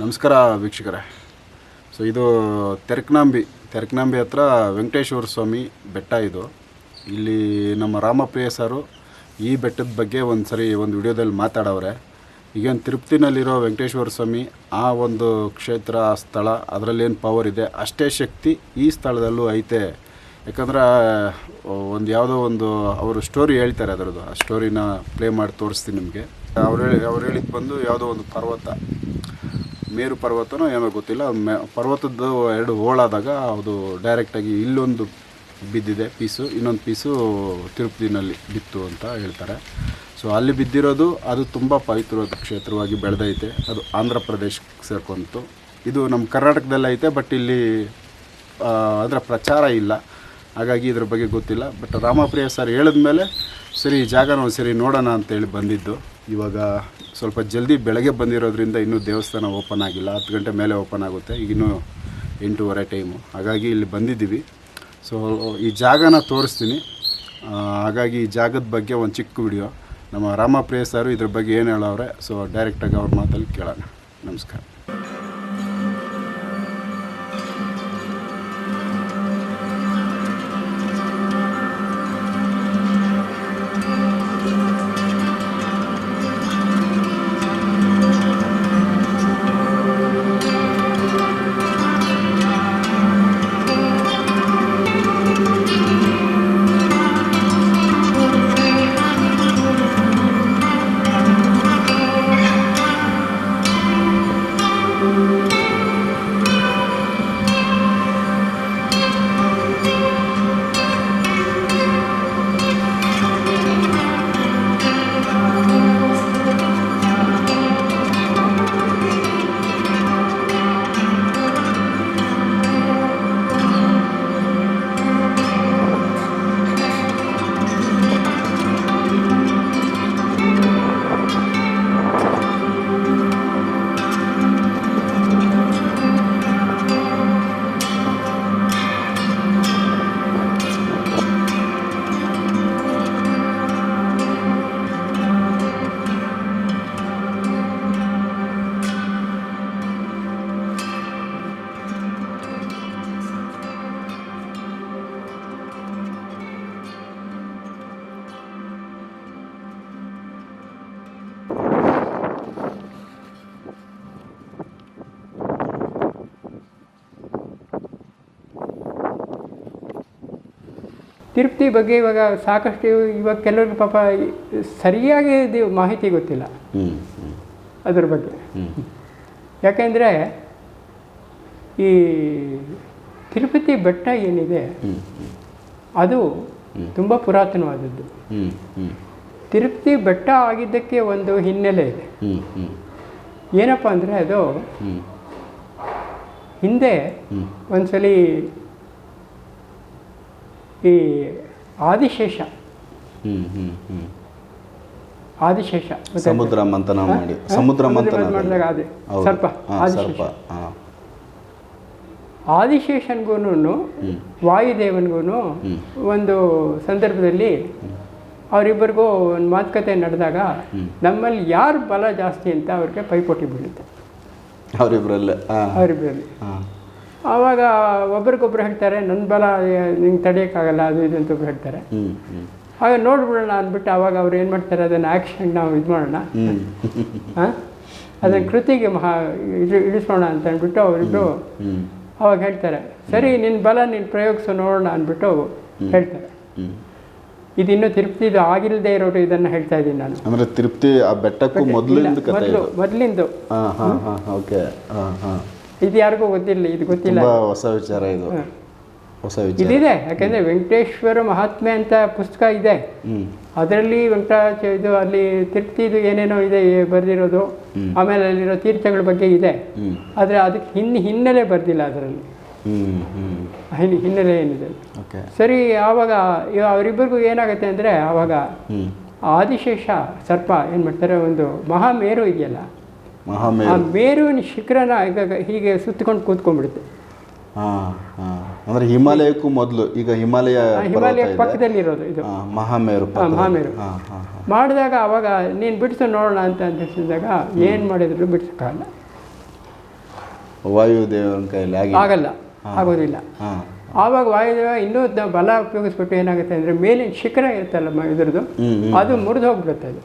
ನಮಸ್ಕಾರ ವೀಕ್ಷಕರೇ. ಸೊ ಇದು ತೆರಕನಾಂಬಿ ತೆರಕನಾಂಬಿ ಹತ್ರ ವೆಂಕಟೇಶ್ವರ ಸ್ವಾಮಿ ಬೆಟ್ಟ ಇದು. ಇಲ್ಲಿ ನಮ್ಮ ರಾಮಪ್ರಿಯ ಸರು ಈ ಬೆಟ್ಟದ ಬಗ್ಗೆ ಒಂದು ಸರಿ ಒಂದು ವಿಡಿಯೋದಲ್ಲಿ ಮಾತಾಡವ್ರೆ. ಈಗೇನು ತಿರುಪ್ತಿನಲ್ಲಿರೋ ವೆಂಕಟೇಶ್ವರ ಸ್ವಾಮಿ ಆ ಒಂದು ಕ್ಷೇತ್ರ, ಆ ಸ್ಥಳ ಅದರಲ್ಲೇನು ಪವರ್ ಇದೆ ಅಷ್ಟೇ ಶಕ್ತಿ ಈ ಸ್ಥಳದಲ್ಲೂ ಐತೆ. ಯಾಕಂದ್ರೆ ಒಂದು ಯಾವುದೋ ಒಂದು ಅವರು ಸ್ಟೋರಿ ಹೇಳ್ತಾರೆ ಅದರದ್ದು. ಆ ಸ್ಟೋರಿನ ಪ್ಲೇ ಮಾಡಿ ತೋರಿಸ್ತೀನಿ ನಿಮಗೆ. ಅವ್ರು ಹೇಳಿ, ಅವ್ರು ಹೇಳಿದ್ದು ಬಂದು ಯಾವುದೋ ಒಂದು ಪರ್ವತ. ಮೇರು ಪರ್ವತನೋ ಏನೋ ಗೊತ್ತಿಲ್ಲ. ಮೆ ಪರ್ವತದ್ದು ಎರಡು ಹೋಳಾದಾಗ ಅದು ಡೈರೆಕ್ಟಾಗಿ ಇಲ್ಲೊಂದು ಬಿದ್ದಿದೆ. ಪೀಸು, ಇನ್ನೊಂದು ಪೀಸು ತಿರುಪತಿನಲ್ಲಿ ಬಿತ್ತು ಅಂತ ಹೇಳ್ತಾರೆ. ಸೊ ಅಲ್ಲಿ ಬಿದ್ದಿರೋದು, ಅದು ತುಂಬ ಪವಿತ್ರ ಕ್ಷೇತ್ರವಾಗಿ ಬೆಳೆದೈತೆ. ಅದು ಆಂಧ್ರ ಪ್ರದೇಶಕ್ಕೆ ಸೇರ್ಕೊಂತು ಇದು ನಮ್ಮ ಕರ್ನಾಟಕದಲ್ಲಿ ಐತೆ ಬಟ್ ಇಲ್ಲಿ ಅದರ ಪ್ರಚಾರ ಇಲ್ಲ. ಹಾಗಾಗಿ ಇದ್ರ ಬಗ್ಗೆ ಗೊತ್ತಿಲ್ಲ. ಬಟ್ ರಾಮಪ್ರಿಯ ಸರ್ ಹೇಳಿದ್ಮೇಲೆ, ಸರಿ, ಜಾಗನ ಒಂದು ಸರಿ ನೋಡೋಣ ಅಂತೇಳಿ ಬಂದಿದ್ದು. ಇವಾಗ ಸ್ವಲ್ಪ ಜಲ್ದಿ ಬೆಳಗ್ಗೆ ಬಂದಿರೋದ್ರಿಂದ ಇನ್ನೂ ದೇವಸ್ಥಾನ ಓಪನ್ ಆಗಿಲ್ಲ. ಹತ್ತು ಗಂಟೆ ಮೇಲೆ ಓಪನ್ ಆಗುತ್ತೆ. ಈಗ ಇನ್ನೂ ಎಂಟೂವರೆ ಟೈಮು ಹಾಗಾಗಿ ಇಲ್ಲಿ ಬಂದಿದ್ದೀವಿ. ಸೊ ಈ ಜಾಗನ ತೋರಿಸ್ತೀನಿ. ಹಾಗಾಗಿ ಈ ಜಾಗದ ಬಗ್ಗೆ ಒಂದು ಚಿಕ್ಕ ವಿಡಿಯೋ ನಮ್ಮ ರಾಮಪ್ರಿಯ ಸಾರು ಇದ್ರ ಬಗ್ಗೆ ಏನು ಹೇಳೋರೆ ಸೊ ಡೈರೆಕ್ಟಾಗಿ ಅವ್ರ ಮಾತಲ್ಲಿ ಕೇಳೋಣ. ನಮಸ್ಕಾರ. ತಿರುಪತಿ ಬಗ್ಗೆ ಇವಾಗ ಸಾಕಷ್ಟು ಇವಾಗ ಕೆಲವ್ರಿಗೆ ಪಾಪ ಸರಿಯಾಗಿ ಇದು ಮಾಹಿತಿ ಗೊತ್ತಿಲ್ಲ. ಅದ್ರ ಬಗ್ಗೆ. ಯಾಕೆಂದರೆ ಈ ತಿರುಪತಿ ಬೆಟ್ಟ ಏನಿದೆ ಅದು ತುಂಬ ಪುರಾತನವಾದದ್ದು. ತಿರುಪತಿ ಬೆಟ್ಟ ಆಗಿದ್ದಕ್ಕೆ ಒಂದು ಹಿನ್ನೆಲೆ ಇದೆ. ಏನಪ್ಪ ಅಂದರೆ ಅದು ಹಿಂದೆ ಒಂದ್ಸಲಿ ಈ ಆದಿಶೇಷ. ಹ್ಮ್ ಹ್ಮ್ ಹ್ಞೂ ಆದಿಶೇಷ. ಸಮುದ್ರ ಮಂಥನ ಮಾಡಿ. ಸಮುದ್ರ ಮಂಥನ ಮಾಡಿದಾಗ ಅದೇ. ಸರ್ಪ. ಆದಿಶೇಷ. ಸರ್ಪ. ಹಾಂ. ಆದಿಶೇಷನ್ಗೂ ಹ್ಞೂ ಒಂದು ಸಂದರ್ಭದಲ್ಲಿ ಅವರಿಬ್ಬರಿಗೂ ಒಂದು ಮಾತುಕತೆ ನಡೆದಾಗ ನಮ್ಮಲ್ಲಿ ಯಾರು ಬಲ ಜಾಸ್ತಿ ಅಂತ ಅವ್ರಿಗೆ ಪೈಪೋಟಿ ಬೀಳುತ್ತೆ. ಅವರಿಬ್ಬರಲ್ಲೇ ಅವರಿಬ್ಬರಲ್ಲಿ ಹಾಂ. ಆವಾಗ ಒಬ್ರಿಗೊಬ್ರು ಹೇಳ್ತಾರೆ ನನ್ನ ಬಲ ನಿಂಗೆ ತಡೆಯೋಕ್ಕಾಗಲ್ಲ ಅದು ಇದು ಅಂತ ಒಬ್ರು ಹೇಳ್ತಾರೆ ಆಗ ನೋಡ್ಬಿಡೋಣ ಅಂದ್ಬಿಟ್ಟು ಅವಾಗ ಅವ್ರು ಏನು ಮಾಡ್ತಾರೆ ಅದನ್ನು ಆ್ಯಕ್ಷನ್ ನಾವು ಇದು ಮಾಡೋಣ. ಹಾಂ? ಅದನ್ನು ಕೃತಿಗೆ ಮಹಾ ಇಳಿ ಇಳಿಸೋಣ ಅಂತ ಅಂದ್ಬಿಟ್ಟು ಅವರಿಬ್ಬರು ಅವಾಗ ಹೇಳ್ತಾರೆ. ಸರಿ ನಿನ್ನ ಬಲ ನೀನು ಪ್ರಯೋಗಿಸು ನೋಡೋಣ ಅಂದ್ಬಿಟ್ಟು ಹೇಳ್ತಾರೆ. ಹ್ಞೂ ಇದಿನ್ನೂ ತಿರುಪತಿದು ಆಗಿಲ್ಲದೆ ಇರೋರು ಇದನ್ನು ಹೇಳ್ತಾ ಇದ್ದೀನಿ ನಾನು. ಅಂದರೆ ತಿರುಪ್ತಿ ಆ ಬೆಟ್ಟಕ್ಕೂ ಮೊದಲಿಂದ ಮೊದಲು ಇದು? ಮೊದಲಿಂದು. ಹಾಂ ಹಾಂ ಹಾಂ ಓಕೆ. ಹಾಂ ಹಾಂ. ಇದು ಯಾರಿಗೂ ಗೊತ್ತಿಲ್ಲ ಇದು ಗೊತ್ತಿಲ್ಲ. ಹೊಸ ವಿಚಾರ ಇದು. ಹೊಸ ವಿಚಾರ. ಇದಿದೆ ಯಾಕೆಂದರೆ ವೆಂಕಟೇಶ್ವರ ಮಹಾತ್ಮೆ ಅಂತ ಪುಸ್ತಕ ಇದೆ. ಅದರಲ್ಲಿ ವೆಂಕಟಾಚ ಇದು ಅಲ್ಲಿ ತಿರ್ತಿದು ಏನೇನೋ ಇದೆ ಬರೆದಿರೋದು. ಆಮೇಲೆ ಅಲ್ಲಿರೋ ತೀರ್ಥಗಳ ಬಗ್ಗೆ ಇದೆ. ಆದರೆ ಅದಕ್ಕೆ ಹಿನ್ ಹಿನ್ನೆಲೆ ಬರೆದಿಲ್ಲ ಅದರಲ್ಲಿ. ಹಿನ್ ಹಿನ್ನೆಲೆ ಏನಿದೆ. ಓಕೆ. ಸರಿ ಆವಾಗ ಅವರಿಬ್ಬರಿಗೂ ಏನಾಗುತ್ತೆ ಅಂದರೆ ಆವಾಗ ಆದಿಶೇಷ ಸರ್ಪ ಏನು ಮಾಡ್ತಾರೆ ಒಂದು ಮಹಾಮೇರು ಇದೆಯಲ್ಲ. ಆ ಮೇರುವಿನ ಶಿಖರನ ಈಗ ಹೀಗೆ ಸುತ್ತಿಕೊಂಡು ಕೂತ್ಕೊಂಡ್ಬಿಡುತ್ತೆ. ಅಂದ್ರೆ ಹಾಂ. ಅಂದರೆ ಹಿಮಾಲಯಕ್ಕೂ ಮೊದಲು ಈಗ ಹಿಮಾಲಯ ಹಿಮಾಲಯ ಪಕ್ಕದಲ್ಲಿ ಇರೋದು ಇದು. ಮಹಾಮೇರು ಮಹಾಮೇರು. ಮಾಡಿದಾಗ ಅವಾಗ ನೀನು ಬಿಡಿಸು ನೋಡೋಣ ಅಂತ ಅನ್ಸಿದಾಗ ಏನು ಮಾಡಿದ್ರು ಬಿಡಿಸೋಕ್ಕಾಗಲ್ಲ. ವಾಯುದೇವನ ಕೈಯಲ್ಲಿ ಆಗಿ ಆಗಲ್ಲ. ಆಗೋದಿಲ್ಲ. ಆವಾಗ ವಾಯುದೇವ ಇನ್ನೂ ಬಲ ಉಪಯೋಗಿಸ್ಬಿಟ್ಟು ಏನಾಗುತ್ತೆ ಅಂದರೆ ಮೇಲಿನ ಶಿಖರ ಇರುತ್ತಲ್ಲ ಇದ್ರದ್ದು ಅದು ಮುರಿದು ಹೋಗ್ಬಿಡುತ್ತೆ ಅದು.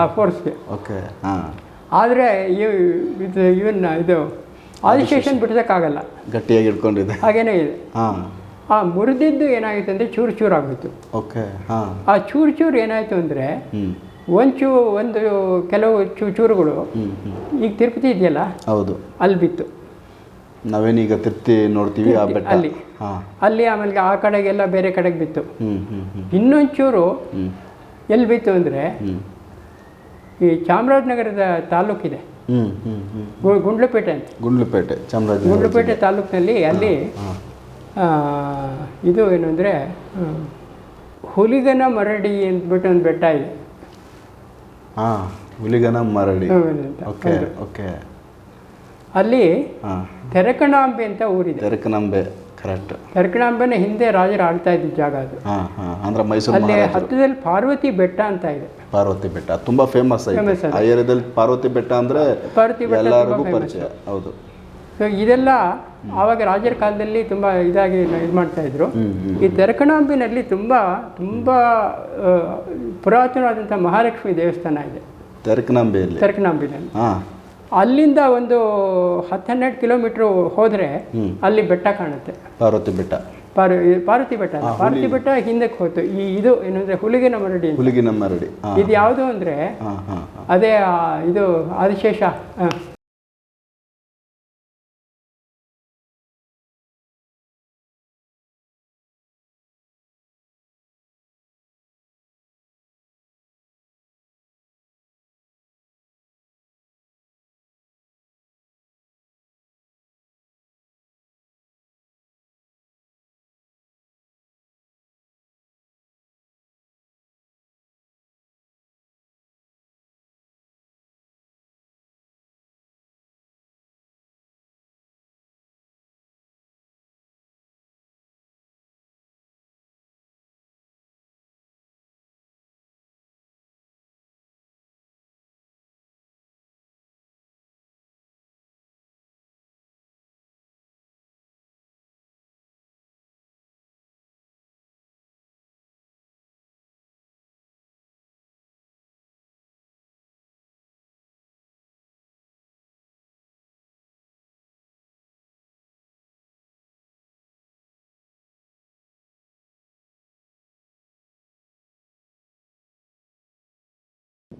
ಆ ಫೋರ್ಸ್ಗೆ ಓಕೆ ಹಾಂ. ಆದರೆ ಇದು ಇವನ್ನ ಇದು ಆದಿಶೇಷನ್ ಬಿಡ್ಸೋಕ್ಕಾಗಲ್ಲ. ಗಟ್ಟಿಯಾಗಿ ಇಟ್ಕೊಂಡಿದೆ ಹಾಗೇನೇ ಇದೆ. ಹಾಂ. ಆ ಮುರಿದಿದ್ದು ಏನಾಯಿತು ಅಂದರೆ ಚೂರು ಚೂರು ಆಗೋಯ್ತು. ಓಕೆ ಹಾಂ. ಆ ಚೂರು ಚೂರು ಏನಾಯಿತು ಅಂದರೆ ಒಂಚು ಒಂದು ಕೆಲವು ಚೂ ಚೂರುಗಳು ಈಗ ತಿರುಪತಿ ಇದೆಯಲ್ಲ? ಹೌದು. ಅಲ್ಲಿ ಬಿತ್ತು. ನಾವೇನೀಗ ತಿರುಪತಿ ನೋಡ್ತೀವಿ ಆ ಬೆಟ್ಟ. ಅಲ್ಲಿ. ಹಾಂ. ಅಲ್ಲಿ ಆಮೇಲೆ ಆ ಕಡೆಗೆಲ್ಲ ಬೇರೆ ಕಡೆಗೆ ಬಿತ್ತು. ಇನ್ನೊಂದು ಹ್ಞೂ ಎಲ್ಲಿ ಬಿತ್ತು ಅಂದರೆ ಈ ಚಾಮರಾಜನಗರದ ತಾಲೂಕಿದೆ. ಗುಂಡ್ಲುಪೇಟೆ ಅಂತ. ಗುಂಡ್ಲುಪೇಟೆ ಚಾಮರಾಜನಗರ ಗುಂಡ್ಲುಪೇಟೆ ತಾಲೂಕಿನಲ್ಲಿ ಅಲ್ಲಿ ಇದು ಏನು ಅಂದರೆ ಹುಲಿಗನ ಮರಡಿ ಅಂದ್ಬಿಟ್ಟು ಒಂದು ಬೆಟ್ಟ ಇದೆ. ಹಾಂ ಹುಲಿಗನ ಮರಡಿ. Okay okay. ಅಲ್ಲಿ ತೆರಕಣಾಂಬೆ ಅಂತ ಊರಿದೆ. ತೆರಕನಂಬೆ. ಕರೆಕ್ಟ್ ಹಿಂದೆ ರಾಜರು ಆಳ್ತಾ ಇದ್ದ ಜಾಗ ಅದು. ಅಂದ್ರೆ ಮೈಸೂರು ಅಲ್ಲಿ ಹತ್ತಿರದಲ್ಲಿ ಪಾರ್ವತಿ ಬೆಟ್ಟ ಅಂತ ಇದೆ. ಪಾರ್ವತಿ ಬೆಟ್ಟ ತುಂಬಾ ಫೇಮಸ್. ಆ ಏರಿಯಾದಲ್ಲಿ ಪಾರ್ವತಿ ಬೆಟ್ಟ ಅಂದ್ರೆ ಪಾರ್ವತಿ ಬೆಟ್ಟ ಎಲ್ಲರಿಗೂ ಪರಿಚಯ ಹೌದು. ಸೊ ಇದೆಲ್ಲ ಆವಾಗ ರಾಜರ ಕಾಲದಲ್ಲಿ ತುಂಬಾ ಇದಾಗಿ ಇದು ಮಾಡ್ತಾ ಇದ್ರು. ಈ ತೆರಕಣಾಂಬಿನಲ್ಲಿ ತುಂಬಾ ತುಂಬಾ ಪುರಾತನವಾದಂತಹ ಪುರಾತನವಾದಂಥ ಮಹಾಲಕ್ಷ್ಮಿ ದೇವಸ್ಥಾನ ಇದೆ. ತೆರಕನಾಂಬಿಯಲ್ಲಿ. ತೆರಕಣಾಂಬಿನಲ್ಲಿ ಹಾಂ. ಅಲ್ಲಿಂದ ಒಂದು ಹತ್ತೆರಡು ಕಿಲೋಮೀಟರ್ ಹೋದರೆ ಅಲ್ಲಿ ಬೆಟ್ಟ ಕಾಣುತ್ತೆ. ಪಾರ್ವತಿ ಬೆಟ್ಟ. ಪಾರ್ ಪಾರ್ವತಿ ಬೆಟ್ಟ ಪಾರ್ವತಿ ಬೆಟ್ಟ ಹಿಂದಕ್ಕೆ ಹೋಯ್ತು. ಈ ಇದು ಏನಂದ್ರೆ ಹುಲಿಗಿನ ಮರಡಿ. ಹುಲಿಗಿನ ಮರಡಿ. ಇದು ಯಾವುದು ಅಂದರೆ ಅದೇ ಇದು ಆದಿಶೇಷ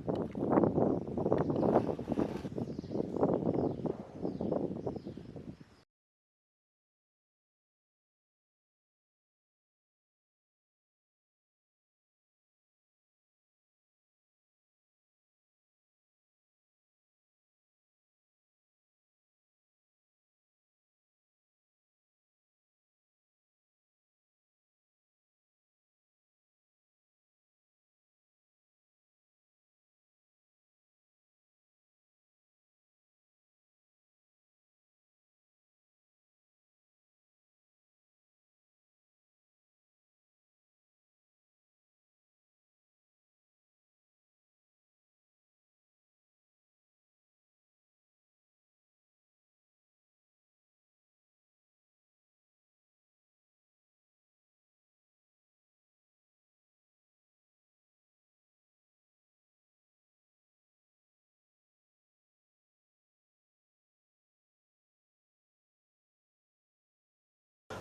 あっ。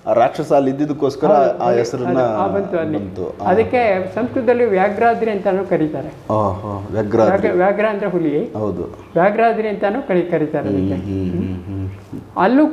ಆ, ರಾಕ್ಷಸ ಅಲ್ಲಿ ಇದ್ದಿದ್ದಕ್ಕೋಸ್ಕರ ಆ ಹೆಸರನ್ನ ಆ ಬಂತು ಅಲ್ಲಿ. ಬಂತು. ಅದಕ್ಕೆ ಸಂಸ್ಕೃತದಲ್ಲಿ ವ್ಯಾಘ್ರಾದ್ರಿ ಅಂತಾನು ಕರೀತಾರೆ. ವ್ಯಾಘ್ರಾದ್ರಿ. ವ್ಯಾಘ್ರ- ಅಂದ್ರೆ ಹುಲಿ. ಹೌದು. ವ್ಯಾಘ್ರಾದ್ರಿ ಅಂತಾನು ಕರಿ ಕರೀತಾರೆ ಅದಕ್ಕೆ. ಅಲ್ಲೂ